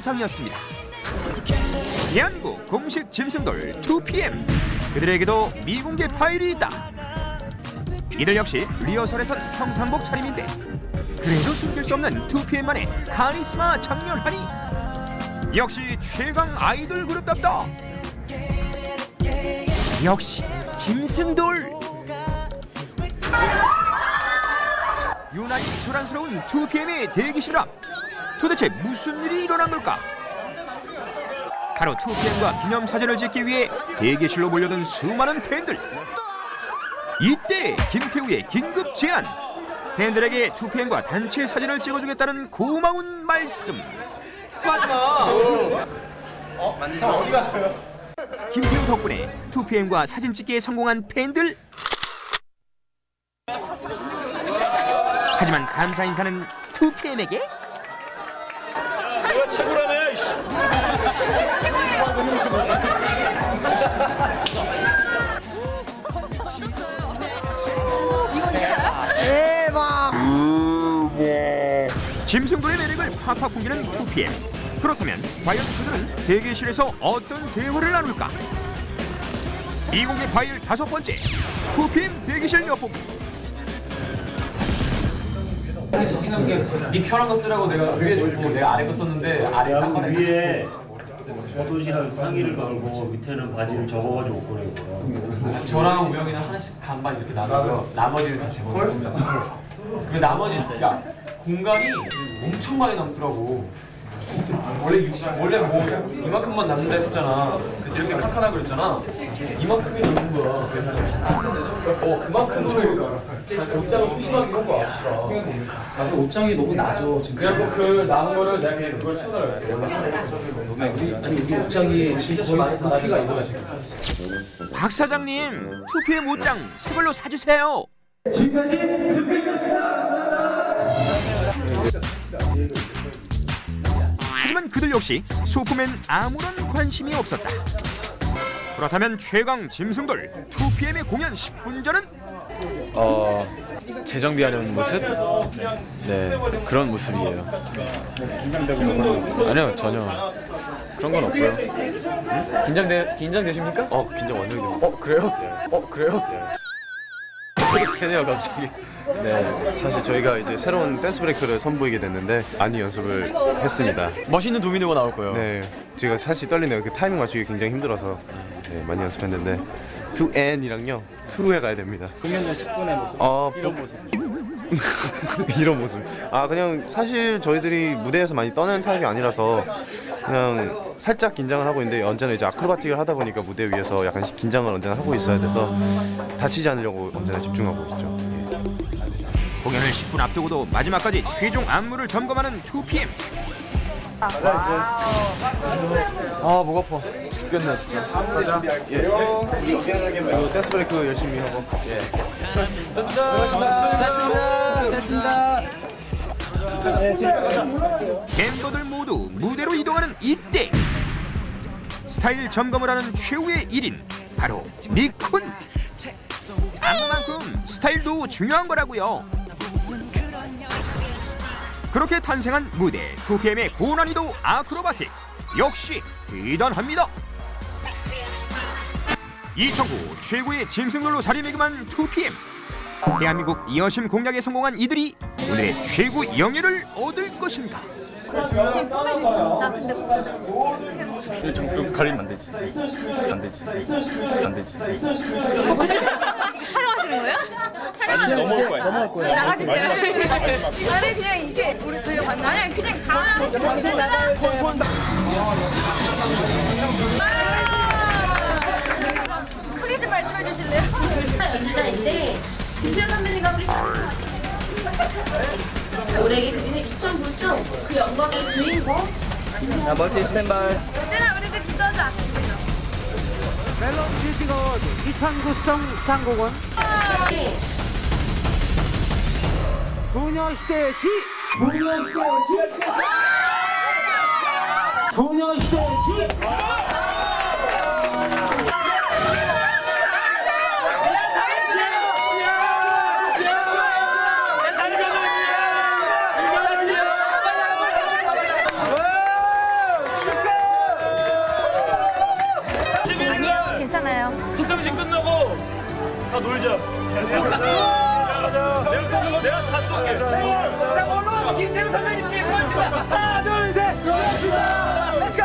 상이었습니다. 대한민국 공식 짐승돌 2PM 그들에게도 미공개 파일이 있다. 이들 역시 리허설에선 평상복 차림인데 그래도 숨길 수 없는 2PM만의 카리스마 장렬하니 역시 최강 아이돌 그룹답다. 역시 짐승돌. 유난히 소란스러운 2PM의 대기실 앞 도대체 무슨 일이 일어난 걸까? 바로 2PM과 기념사진을 찍기 위해 대기실로 몰려든 수많은 팬들. 이때 김태우의 긴급 제안. 팬들에게 2PM과 단체 사진을 찍어주겠다는 고마운 말씀. 김태우 덕분에 2PM과 사진 찍기에 성공한 팬들. 하지만 감사 인사는 2PM에게 짐승들의 매력을 팍팍 풍기는 2PM 그렇다면 과연 그들은 대기실에서 어떤 대화를 나눌까? 미공개 파일 다섯 번째 2PM 대기실 엿보기 네 편한 거 쓰라고 내가 위에 줬고 내가 아래 거 썼는데 아래 딱 꺼내. 위에 겉옷이랑 상의를 걸고 밑에는 바지를 접어가지고 보내고 저랑 우영이는 하나씩 반반 이렇게 나눠서 나머지는 다 제거. 그 나머지 야 공간이 엄청 많이 남더라고. 원래 60, 원래 뭐 이만큼만 남는다 했었잖아. 그래서 이렇게 칸칸하고 그랬잖아. 이만큼이 남는 거야. 그래서 어 그만큼 저희 옷장을 소심하게 한 거야. 아저씨가. 아, 그 옷장이 너무. 지금. 그래갖고 그 남은 거를 내가 그냥 그걸 했어. 아니, 우리, 아니, 우리 옷장이 지금 거의 높이가 이거야, 지금. 박 사장님 2PM 옷장 새 걸로 사주세요 하지만 그들 역시 소품엔 아무런 관심이 없었다 그렇다면 최강 짐승돌 2PM의 공연 10분 전은 어 재정비하는 모습? 네 그런 모습이에요. 아니요 전혀 그런 건 없고요. 긴장돼 긴장되십니까? 어 긴장 완전히. 어 그래요? 어 그래요? 저도 되네요 갑자기. 네 사실 저희가 이제 새로운 댄스 브레이크를 선보이게 됐는데 많이 연습을 했습니다. 멋있는 도미노가 나올 거예요. 네 제가 사실 떨리네요. 그 타이밍 맞추기 굉장히 힘들어서 네, 많이 연습했는데 2N이랑요 2에 가야 됩니다. 공연 전 10분의 모습. 어, 이런 모습. 이런 모습. 아 그냥 사실 저희들이 무대에서 많이 떠내는 타입이 아니라서 그냥 살짝 긴장을 하고 있는데 언제나 이제 아크로바틱을 하다 보니까 무대 위에서 약간 긴장을 언제나 하고 있어야 돼서 다치지 않으려고 언제나 집중하고 있죠. 예. 공연을 10분 앞두고도 마지막까지 최종 안무를 점검하는 2PM 아 목 아파. 죽겠네 진짜. 그리고 댄스 브레이크 열심히 하고 멤버들 모두 무대로 이동하는 이때 스타일 점검을 하는 최후의 1인 바로 미쿤. 안무만큼 스타일도 중요한 거라고요. 그렇게 탄생한 무대 2PM의 고난이도 아크로바틱 역시 대단합니다. 2009 최고의 짐승들로 자리매김한 2PM 대한민국 여심 공략에 성공한 이들이 오늘의 최고 영예를 얻을 것인가 가리면 안 되지. 안 되지. 안 되지. 촬영하시는 거예요? 촬영하는 넘어올 거야. 넘어올 거예요. 나가주세요. 아니 그냥 이게 우리 저희가 봤나? 아니 그냥 다. 크게 좀 말씀해 주실래요? 인자인데 김세현 선배님과 우리 우리에게 드리는 2009송 그 영광의 주인공 자 멀티 스탠바이. 언제나 우리들 기도하자. 멜론 뮤직 어워드 2009성 상곡은 네. 소녀시대의 지 소녀시대의 지 소녀시대의 지 놀자. 내가 내가 다 쏠게. 자, 올라와서 김태우 선배님께 수고하셨습니다. 하나, 둘, 셋. 렛츠고.